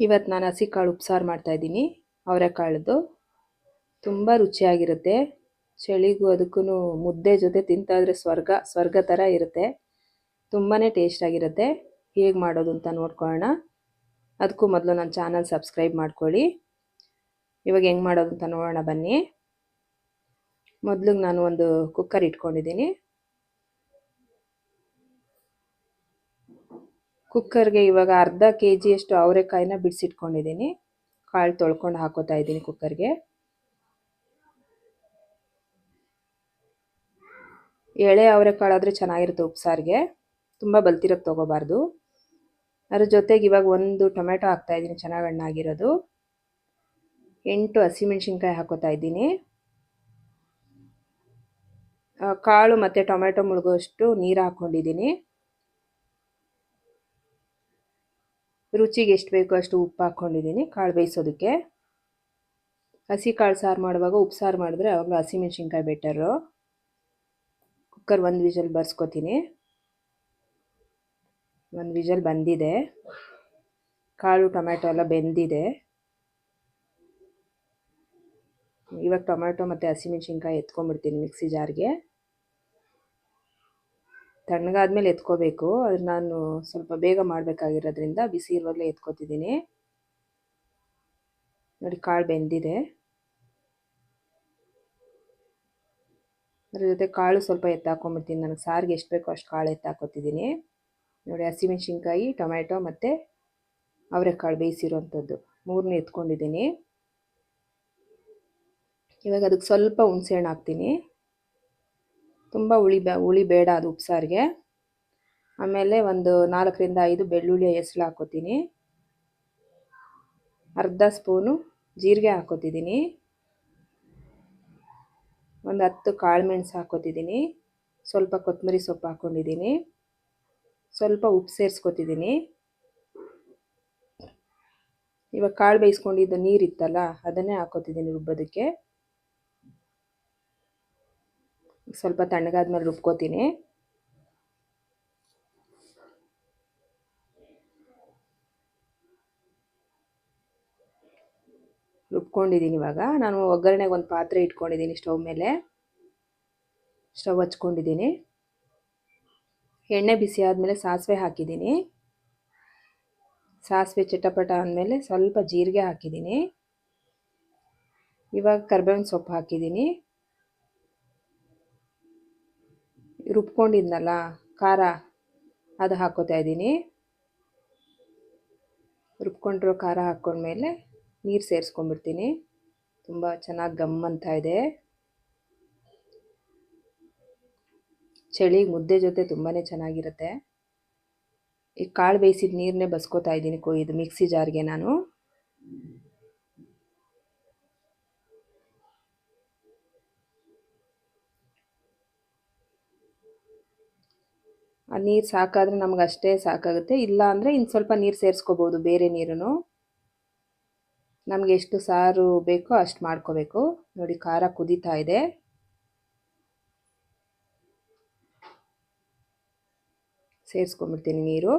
ಇವತ್ತು ನಾನು ಹಸಿ ಕಾಳು ಉಪ್ಸಾರು ಮಾಡ್ತಾಯಿದ್ದೀನಿ ಅವರೆಕಾಳದ್ದು. ತುಂಬ ರುಚಿಯಾಗಿರುತ್ತೆ. ಚಳಿಗೂ ಅದಕ್ಕೂ ಮುದ್ದೆ ಜೊತೆ ತಿಂತಾಯಿದ್ರೆ ಸ್ವರ್ಗ ಸ್ವರ್ಗ ಥರ ಇರುತ್ತೆ. ತುಂಬಾ ಟೇಸ್ಟಾಗಿರುತ್ತೆ ಹೇಗೆ ಮಾಡೋದು ಅಂತ ನೋಡ್ಕೊಳ್ಳೋಣ. ಅದಕ್ಕೂ ಮೊದಲು ನನ್ನ ಚಾನಲ್ ಸಬ್ಸ್ಕ್ರೈಬ್ ಮಾಡ್ಕೊಳ್ಳಿ. ಇವಾಗ ಹೆಂಗೆ ಮಾಡೋದು ಅಂತ ನೋಡೋಣ ಬನ್ನಿ. ಮೊದಲಿಗೆ ನಾನು ಒಂದು ಕುಕ್ಕರ್ ಇಟ್ಕೊಂಡಿದ್ದೀನಿ. ಕುಕ್ಕರ್ಗೆ ಇವಾಗ ಅರ್ಧ ಕೆ ಜಿಯಷ್ಟು ಅವರೆಕಾಯಿನ ಬಿಡಿಸಿಟ್ಕೊಂಡಿದ್ದೀನಿ. ಕಾಳು ತೊಳ್ಕೊಂಡು ಹಾಕೋತಾ ಇದ್ದೀನಿ ಕುಕ್ಕರ್ಗೆ. ಎಳೆ ಅವರೆಕಾಳಾದರೆ ಚೆನ್ನಾಗಿರುತ್ತೆ ಉಪ್ಸಾರಿಗೆ ತುಂಬ ಬಲ್ತಿರೋದು ತೊಗೋಬಾರ್ದು. ಅದ್ರ ಜೊತೆಗೆ ಇವಾಗ ಒಂದು ಟೊಮೆಟೊ ಹಾಕ್ತಾಯಿದ್ದೀನಿ ಚೆನ್ನಾಗಿ ಹಣ್ಣಾಗಿರೋದು. ಎಂಟು ಹಸಿಮೆಣ್ಸಿನ್ಕಾಯಿ ಹಾಕೋತಾ ಇದ್ದೀನಿ. ಕಾಳು ಮತ್ತು ಟೊಮೆಟೊ ಮುಳುಗೋಷ್ಟು ನೀರು ಹಾಕ್ಕೊಂಡಿದ್ದೀನಿ ರುಚಿಗೆ ಎಷ್ಟು ಬೇಕೋ ಅಷ್ಟು ಉಪ್ಪು ಹಾಕ್ಕೊಂಡಿದ್ದೀನಿ, ಕಾಳು ಬೇಯಿಸೋದಕ್ಕೆ. ಹಸಿ ಕಾಳು ಸಾರು ಮಾಡುವಾಗ ಉಪ್ಪು ಸಾರು ಮಾಡಿದ್ರೆ ಅವಾಗಲೂ ಹಸಿಮೆಣ್ಸಿನ್ಕಾಯಿ ಬೆಟರು ಕುಕ್ಕರ್ ಒಂದು ವಿಜಲ್ ಬರ್ಸ್ಕೊತೀನಿ. ಒಂದು ವಿಜಲ್ ಬಂದಿದೆ. ಕಾಳು, ಟೊಮ್ಯಾಟೊ ಎಲ್ಲ ಬೆಂದಿದೆ. ಇವಾಗ ಟೊಮ್ಯಾಟೊ ಮತ್ತು ಹಸಿಮೆಣ್ಸಿನ್ಕಾಯಿ ಎತ್ಕೊಂಡ್ಬಿಡ್ತೀನಿ ಮಿಕ್ಸಿ ಜಾರ್ಗೆ. ತಣ್ಣಗಾದ್ಮೇಲೆ ಎತ್ಕೋಬೇಕು. ಅದು ನಾನು ಸ್ವಲ್ಪ ಬೇಗ ಮಾಡಬೇಕಾಗಿರೋದ್ರಿಂದ ಬಿಸಿ ಇರುವಾಗಲೇ ಎತ್ಕೋತಿದ್ದೀನಿ. ನೋಡಿ ಕಾಳು ಬೆಂದಿದೆ. ಅದ್ರ ಜೊತೆ ಕಾಳು ಸ್ವಲ್ಪ ಎತ್ತಾಕೊಂಬಿಡ್ತೀನಿ. ನನಗೆ ಸಾರಿಗೆ ಎಷ್ಟು ಬೇಕೋ ಅಷ್ಟು ಕಾಳು ಎತ್ತಾಕೋತಿದ್ದೀನಿ. ನೋಡಿ ಹಸಿಮೆಣ್ಸಿನ್ಕಾಯಿ, ಟೊಮ್ಯಾಟೊ ಮತ್ತು ಅವರೆಕಾಳು ಬೇಯಿಸಿರೋವಂಥದ್ದು ಮೂರನ್ನ ಎತ್ಕೊಂಡಿದ್ದೀನಿ. ಇವಾಗ ಅದಕ್ಕೆ ಸ್ವಲ್ಪ ಹುಣಸೆಹಣ್ಣು ಹಾಕ್ತೀನಿ. ತುಂಬ ಹುಳಿ ಬೇ ಹುಳಿ ಬೇಡ ಅದು ಉಪ್ಸಾರಿಗೆ. ಆಮೇಲೆ ಒಂದು ನಾಲ್ಕರಿಂದ ಐದು ಬೆಳ್ಳುಳ್ಳಿ ಹೆಸಳು ಹಾಕೋತೀನಿ. ಅರ್ಧ ಸ್ಪೂನು ಜೀರಿಗೆ ಹಾಕೋತಿದ್ದೀನಿ. ಒಂದು ಹತ್ತು ಕಾಳುಮೆಣಸು ಹಾಕೋತಿದ್ದೀನಿ. ಸ್ವಲ್ಪ ಕೊತ್ತಂಬರಿ ಸೊಪ್ಪು ಹಾಕ್ಕೊಂಡಿದ್ದೀನಿ ಸ್ವಲ್ಪ ಉಪ್ಪು ಸೇರಿಸ್ಕೊತಿದ್ದೀನಿ. ಇವಾಗ ಕಾಳು ಬೇಯಿಸ್ಕೊಂಡಿದ್ದು ನೀರಿತ್ತಲ್ಲ, ಅದನ್ನೇ ಹಾಕೋತಿದ್ದೀನಿ ರುಬ್ಬೋದಕ್ಕೆ. ಸ್ವಲ್ಪ ತಣ್ಣಗಾದ್ಮೇಲೆ ರುಬ್ಕೋತೀನಿ. ರುಬ್ಕೊಂಡಿದ್ದೀನಿ ಇವಾಗ. ನಾನು ಒಗ್ಗರಣೆಗೆ ಒಂದು ಪಾತ್ರೆ ಇಟ್ಕೊಂಡಿದ್ದೀನಿ ಸ್ಟವ್ ಮೇಲೆ. ಸ್ಟವ್ ಹಚ್ಕೊಂಡಿದ್ದೀನಿ ಎಣ್ಣೆ ಬಿಸಿ ಆದಮೇಲೆ ಸಾಸಿವೆ ಹಾಕಿದ್ದೀನಿ ಸಾಸಿವೆ ಚಟಪಟ ಅಂದಮೇಲೆ ಸ್ವಲ್ಪ ಜೀರಿಗೆ ಹಾಕಿದ್ದೀನಿ ಇವಾಗ ಕರ್ಬೇವಿನ ಸೊಪ್ಪು ಹಾಕಿದ್ದೀನಿ ರುಬ್ಕೊಂಡಿದ್ನಲ್ಲ, ಖಾರ, ಅದು ಹಾಕೋತಾ ಇದ್ದೀನಿ. ರುಬ್ಕೊಂಡಿರೋ ಖಾರ ಹಾಕ್ಕೊಂಡ್ಮೇಲೆ ನೀರು ಸೇರಿಸ್ಕೊಂಡ್ಬಿಡ್ತೀನಿ. ತುಂಬ ಚೆನ್ನಾಗಿ ಗಮ್ ಅಂತ ಇದೆ. ಚಳಿ, ಮುದ್ದೆ ಜೊತೆ ತುಂಬಾ ಚೆನ್ನಾಗಿರುತ್ತೆ. ಈ ಕಾಳು ಬೇಯಿಸಿದ ನೀರನ್ನೇ ಬಸ್ಕೋತಾ ಇದ್ದೀನಿ ಇದು ಮಿಕ್ಸಿ ಜಾರ್ಗೆ ನಾನು. ಆ ನೀರು ಸಾಕಾದರೆ ನಮ್ಗೆ ಅಷ್ಟೇ ಸಾಕಾಗುತ್ತೆ. ಇಲ್ಲ ಅಂದರೆ ಇನ್ನು ಸ್ವಲ್ಪ ನೀರು ಸೇರಿಸ್ಕೋಬೋದು, ಬೇರೆ ನೀರನ್ನು ನಮಗೆ ಎಷ್ಟು ಸಾರು ಬೇಕೋ ಅಷ್ಟು ಮಾಡ್ಕೋಬೇಕು. ನೋಡಿ ಖಾರ ಕುದೀತಾ ಇದೆ. ಸೇರಿಸ್ಕೊಂಬಿಡ್ತೀನಿ ನೀರು.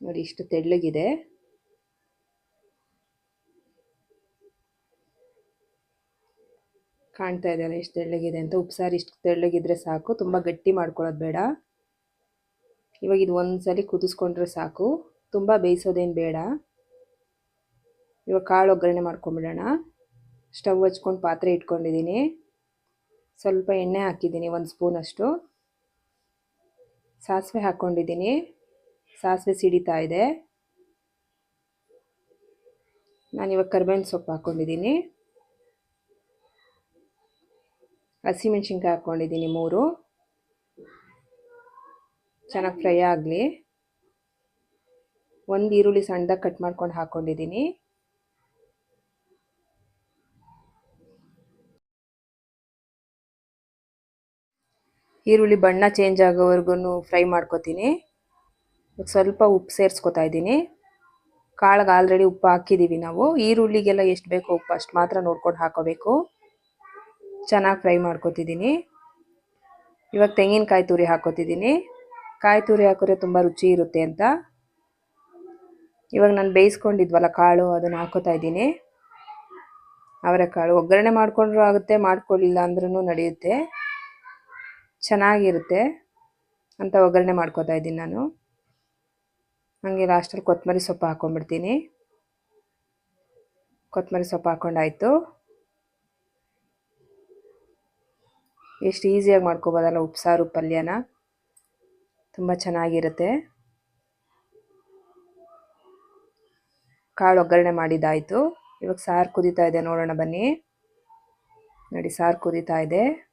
ನೋಡಿ ಇಷ್ಟು ತೆಳ್ಳಗಿದೆ. ಕಾಣ್ತಾ ಇದೆಯಲ್ಲ ಎಷ್ಟು ತೆಳ್ಳಗಿದೆ ಅಂತ. ಉಪ್ಸಾರು ಇಷ್ಟು ತೆಳ್ಳಗಿದ್ರೆ ಸಾಕು. ತುಂಬ ಗಟ್ಟಿ ಮಾಡ್ಕೊಳ್ಳೋದು ಬೇಡ. ಇವಾಗ ಇದು ಒಂದು ಸಲ ಕುದಿಸ್ಕೊಂಡ್ರೆ ಸಾಕು. ತುಂಬ ಬೇಯಿಸೋದೇನು ಬೇಡ. ಇವಾಗ ಕಾಳು ಒಗ್ಗರಣೆ ಮಾಡ್ಕೊಂಬಿಡೋಣ. ಸ್ಟವ್ ಹಚ್ಕೊಂಡು ಪಾತ್ರೆ ಇಟ್ಕೊಂಡಿದ್ದೀನಿ. ಸ್ವಲ್ಪ ಎಣ್ಣೆ ಹಾಕಿದ್ದೀನಿ, ಒಂದು ಸ್ಪೂನಷ್ಟು ಸಾಸಿವೆ ಹಾಕ್ಕೊಂಡಿದ್ದೀನಿ ಸಾಸಿವೆ ಸಿಡಿತಾ ಇದೆ. ನಾನಿವಾಗ ಕರ್ಬೇವಿನ ಸೊಪ್ಪು ಹಾಕ್ಕೊಂಡಿದ್ದೀನಿ ಹಸಿಮೆಣ್ಸಿನ್ಕಾಯಿ ಹಾಕ್ಕೊಂಡಿದ್ದೀನಿ ಮೂರು. ಚೆನ್ನಾಗಿ ಫ್ರೈ ಆಗಲಿ. ಒಂದು ಈರುಳ್ಳಿ ಸಣ್ಣದ ಕಟ್ ಮಾಡ್ಕೊಂಡು ಹಾಕ್ಕೊಂಡಿದ್ದೀನಿ ಈರುಳ್ಳಿ ಬಣ್ಣ ಚೇಂಜ್ ಆಗೋವರೆಗೂ ಫ್ರೈ ಮಾಡ್ಕೊತೀನಿ. ಸ್ವಲ್ಪ ಉಪ್ಪು ಸೇರಿಸ್ಕೊತಾ ಇದ್ದೀನಿ. ಕಾಳಿಗೆ ಆಲ್ರೆಡಿ ಉಪ್ಪು ಹಾಕಿದ್ದೀವಿ ನಾವು. ಈರುಳ್ಳಿಗೆಲ್ಲ ಎಷ್ಟು ಬೇಕೋ ಉಪ್ಪು ಅಷ್ಟು ಮಾತ್ರ ನೋಡ್ಕೊಂಡು ಹಾಕೋಬೇಕು. ಚೆನ್ನಾಗಿ ಫ್ರೈ ಮಾಡ್ಕೊತಿದ್ದೀನಿ ಇವಾಗ ತೆಂಗಿನಕಾಯಿ ತುರಿ ಹಾಕೋತಿದ್ದೀನಿ ಕಾಯಿ ತುರಿ ಹಾಕಿದ್ರೆ ತುಂಬ ರುಚಿ ಇರುತ್ತೆ ಅಂತ. ಇವಾಗ ನಾನು ಬೇಯಿಸ್ಕೊಂಡಿದ್ವಲ್ಲ ಕಾಳು, ಅದನ್ನು ಹಾಕೋತಾ ಇದ್ದೀನಿ. ಅವರೆಕಾಳು ಒಗ್ಗರಣೆ ಮಾಡಿಕೊಂಡ್ರೂ ಆಗುತ್ತೆ ಮಾಡ್ಕೊಳ್ಳಿಲ್ಲ ಅಂದ್ರೂ ನಡೆಯುತ್ತೆ. ಚೆನ್ನಾಗಿರುತ್ತೆ ಅಂತ ಒಗ್ಗರಣೆ ಮಾಡ್ಕೋತಾ ಇದ್ದೀನಿ ನಾನು. ಹಾಗೆ ಲಾಸ್ಟಲ್ಲಿ ಕೊತ್ತಂಬರಿ ಸೊಪ್ಪು ಹಾಕ್ಕೊಂಡ್ಬಿಡ್ತೀನಿ ಕೊತ್ತಂಬರಿ ಸೊಪ್ಪು ಹಾಕ್ಕೊಂಡಾಯ್ತು ಎಷ್ಟು ಈಸಿಯಾಗಿ ಮಾಡ್ಕೋಬೋದಲ್ಲ ಉಪ್ಸಾರು, ಪಲ್ಯನ? ತುಂಬ ಚೆನ್ನಾಗಿರುತ್ತೆ. ಕಾಳು ಒಗ್ಗರಣೆ ಮಾಡಿದ್ದಾಯಿತು. ಇವಾಗ ಸಾರು ಕುದೀತಾ ಇದೆ, ನೋಡೋಣ ಬನ್ನಿ. ನೋಡಿ, ಸಾರು ಕುದೀತಾ ಇದೆ.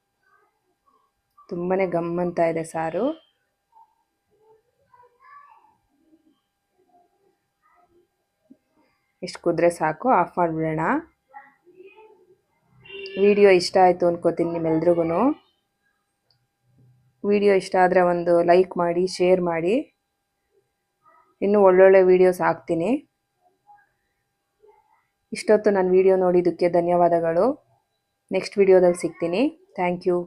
ತುಂಬಾ ಗಮ್ಮಂತ ಇದೆ ಸಾರು. ಇಷ್ಟು ಕುದ್ರೆ ಸಾಕು, ಆಫ್ ಮಾಡಿಬಿಡೋಣ. ವಿಡಿಯೋ ಇಷ್ಟ ಆಯಿತು ಅನ್ಕೋತೀನಿ ನಿಮ್ಮೆಲ್ರಿಗೂ ವಿಡಿಯೋ ಇಷ್ಟ ಆದರೆ ಒಂದು ಲೈಕ್ ಮಾಡಿ, ಶೇರ್ ಮಾಡಿ. ಇನ್ನೂ ಒಳ್ಳೊಳ್ಳೆ ವೀಡಿಯೋಸ್ ಹಾಕ್ತೀನಿ. ಇಷ್ಟೊತ್ತು ನಾನು ವಿಡಿಯೋ ನೋಡಿದ್ದಕ್ಕೆ ಧನ್ಯವಾದಗಳು. ನೆಕ್ಸ್ಟ್ ವಿಡಿಯೋದಲ್ಲಿ ಸಿಗ್ತೀನಿ. Thank you.